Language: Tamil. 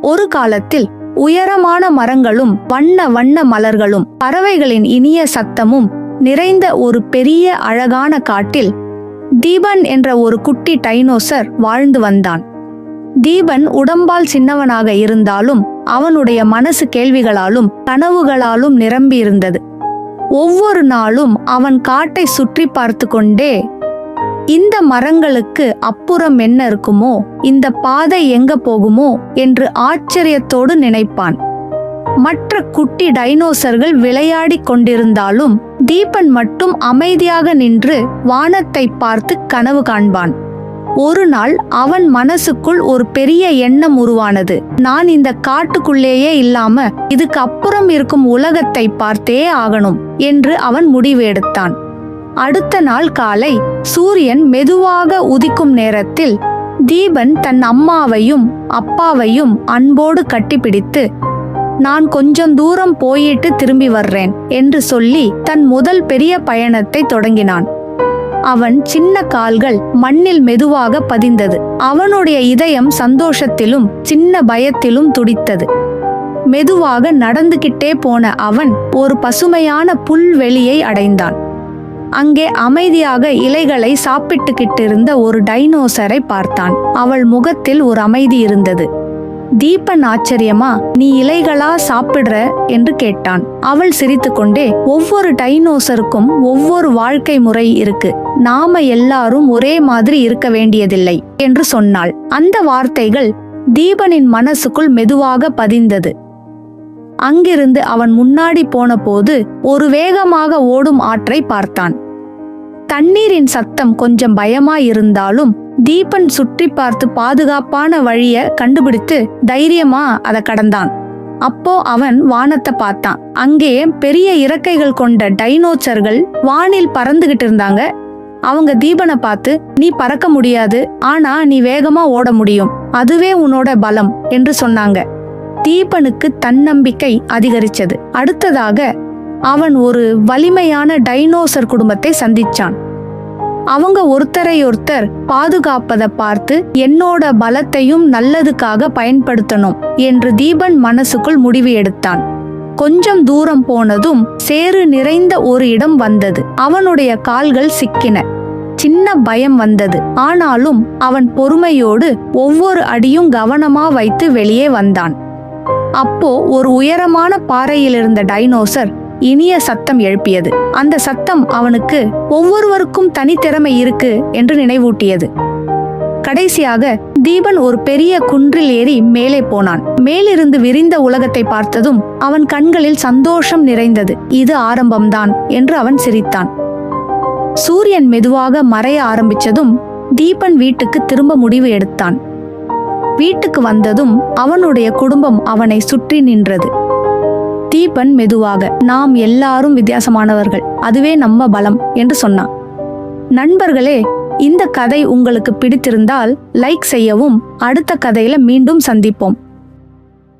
ஒரு காலத்தில் உயரமான மரங்களும் வண்ண வண்ண மலர்களும் பறவைகளின் இனிய சத்தமும் நிறைந்த ஒரு பெரிய அழகான காட்டில் தீபன் என்ற ஒரு குட்டி டைனோசர் வாழ்ந்து வந்தான். தீபன் உடம்பால் சின்னவனாக இருந்தாலும் அவனுடைய மனசு கேள்விகளாலும் கனவுகளாலும் நிரம்பியிருந்தது. ஒவ்வொரு நாளும் அவன் காட்டை சுற்றி பார்த்து கொண்டே இந்த மரங்களுக்கு அப்புறம் என்ன இருக்குமோ இந்த பாதை எங்க போகுமோ என்று ஆச்சரியத்தோடு நினைப்பான். மற்ற குட்டி டைனோசர்கள் விளையாடிக் கொண்டிருந்தாலும் தீபன் மட்டும் அமைதியாக நின்று வானத்தை பார்த்து கனவு காண்பான். ஒரு நாள் அவன் மனசுக்குள் ஒரு பெரிய எண்ணம் உருவானது. நான் இந்த காட்டுக்குள்ளேயே இல்லாம இதுக்கு அப்புறம் இருக்கும் உலகத்தை பார்த்தே ஆகணும் என்று அவன் முடிவு எடுத்தான் அடுத்த நாள் காலை சூரியன் மெதுவாக உதிக்கும் நேரத்தில் தீபன் தன் அம்மாவையும் அப்பாவையும் அன்போடு கட்டிப்பிடித்து நான் கொஞ்சம் தூரம் போயிட்டு திரும்பி வர்றேன் என்று சொல்லி தன் முதல் பெரிய பயணத்தை தொடங்கினான். அவன் சின்ன கால்கள் மண்ணில் மெதுவாக பதிந்தது. அவனுடைய இதயம் சந்தோஷத்திலும் சின்ன பயத்திலும் துடித்தது. மெதுவாக நடந்துகிட்டே போன அவன் ஒரு பசுமையான புல்வெளியை அடைந்தான். அங்கே அமைதியாக இலைகளை சாப்பிட்டுக்கிட்டு இருந்த ஒரு டைனோசரை பார்த்தான். அவள் முகத்தில் ஒரு அமைதி இருந்தது. தீபன் ஆச்சரியமா நீ இலைகளா சாப்பிடுற? என்று கேட்டான். அவள் சிரித்துக்கொண்டே ஒவ்வொரு டைனோசருக்கும் ஒவ்வொரு வாழ்க்கை முறை இருக்கு. நாம எல்லாரும் ஒரே மாதிரி இருக்க வேண்டியதில்லை என்று சொன்னாள். அந்த வார்த்தைகள் தீபனின் மனசுக்குள் மெதுவாக பதிந்தது. அங்கிருந்து அவன் முன்னாடி போனபோது ஒரு வேகமாக ஓடும் ஆற்றை பார்த்தான். தண்ணீரின் சத்தம் கொஞ்சம் பயமா இருந்தாலும் தீபன் சுற்றி பார்த்து பாதுகாப்பான வழிய கண்டுபிடித்து தைரியமா அதை கடந்தான். அப்போ அவன் வானத்தை பார்த்தான். அங்கே பெரிய இறக்கைகள் கொண்ட டைனோச்சர்கள் வானில் பறந்துகிட்டு இருந்தாங்க. அவங்க தீபனை பார்த்து நீ பறக்க முடியாது ஆனா நீ வேகமா ஓட முடியும். அதுவே உன்னோட பலம் என்று சொன்னாங்க. தீபனுக்கு தன்னம்பிக்கை அதிகரிச்சது. அடுத்ததாக அவன் ஒரு வலிமையான டைனோசர் குடும்பத்தை சந்திச்சான். அவங்க ஒருத்தரையொருத்தர் பாதுகாப்பதை பார்த்து என்னோட பலத்தையும் நல்லதுக்காக பயன்படுத்தணும் என்று தீபன் மனசுக்குள் முடிவு எடுத்தான். கொஞ்சம் தூரம் போனதும் சேறு நிறைந்த ஒரு இடம் வந்தது. அவனுடைய கால்கள் சிக்கின. சின்ன பயம் வந்தது. ஆனாலும் அவன் பொறுமையோடு ஒவ்வொரு அடியும் கவனமா வைத்து வெளியே வந்தான். அப்போ ஒரு உயரமான பாறையில் இருந்த டைனோசர் இனிய சத்தம் எழுப்பியது. அந்த சத்தம் அவனுக்கு ஒவ்வொருவருக்கும் தனித்திறமை இருக்கு என்று நினைவூட்டியது. கடைசியாக தீபன் ஒரு பெரிய குன்றில் ஏறி மேலே போனான். மேலிருந்து விரிந்த உலகத்தை பார்த்ததும் அவன் கண்களில் சந்தோஷம் நிறைந்தது. இது ஆரம்பம்தான் என்று அவன் சிரித்தான். சூரியன் மெதுவாக மறைய ஆரம்பிச்சதும் தீபன் வீட்டுக்கு திரும்ப முடிவு எடுத்தான். வீட்டுக்கு வந்ததும் அவனுடைய குடும்பம் அவனை சுற்றி நின்றது. தீபன் மெதுவாக நாம் எல்லாரும் வித்தியாசமானவர்கள். அதுவே நம்ம பலம் என்று சொன்னான். நண்பர்களே இந்த கதை உங்களுக்கு பிடித்திருந்தால் லைக் செய்யவும் அடுத்த கதையில மீண்டும் சந்திப்போம்.